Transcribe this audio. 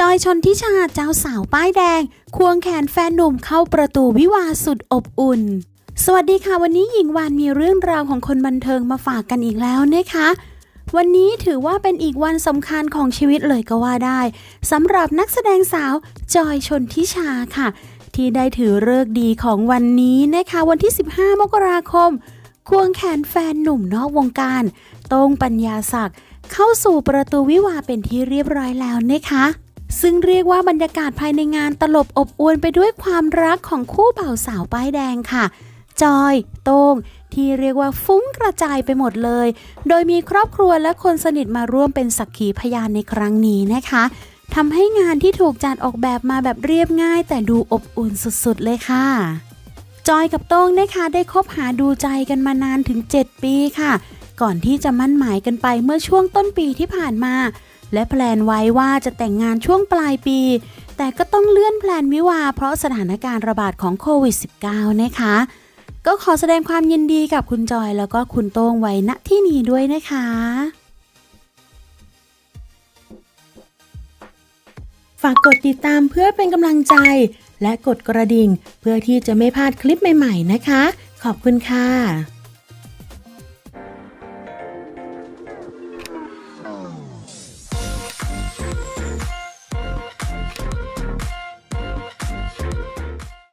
จอยชนทิชาเจ้าสาวป้ายแดง ควงแขนแฟนหนุ่มเข้าประตูวิวาสุดอบอุ่น สวัสดีค่ะ วันนี้หญิงวานมีเรื่องราวของคนบันเทิงมาฝากกันอีกแล้วนะคะวันนี้ถือว่าเป็นอีกวันสำคัญของชีวิตเลยก็ว่าได้สำหรับนักแสดงสาวจอยชนทิชาค่ะ ที่ได้ถือเลิกดีของวันนี้นะคะ วันที่ 15 มกราคม ควงแขนแฟนหนุ่มนอกวงการโต้งปัญญาศักดิ์เข้าสู่ประตูวิวาเป็นที่เรียบร้อยแล้วนะคะ ซึ่งเรียกว่าบรรยากาศภายในงานตลบอบอวลไปด้วยความรักของคู่บ่าวสาวป้ายแดงค่ะ จอย โต้ง ที่เรียกว่าฟุ้งกระจายไปหมดเลย โดยมีครอบครัวและคนสนิทมาร่วมเป็นสักขีพยานในครั้งนี้นะคะทำให้งานที่ถูกจัดออกแบบมาแบบเรียบง่าย แต่ดูอบอุ่นสุดๆเลยค่ะ จอยกับโต้งนะคะได้คบหาดูใจกันมานานถึง 7 ปีค่ะ ก่อนที่จะมั่นหมายกันไปเมื่อช่วงต้นปีที่ผ่านมา และแพลนไว้ว่าจะแต่งงานช่วงปลายปี แต่ก็ต้องเลื่อนแพลนวิวาเพราะสถานการณ์ระบาดของโควิด -19 นะคะ ก็ขอแสดงความยินดีกับคุณจอยแล้วก็คุณโต้งไว้ณที่นี้ด้วยนะคะฝากกดติดตามเพื่อเป็นกำลังใจ และกดกระดิ่ง เพื่อที่จะไม่พลาดคลิปใหม่ ๆ นะคะ ขอบคุณค่ะ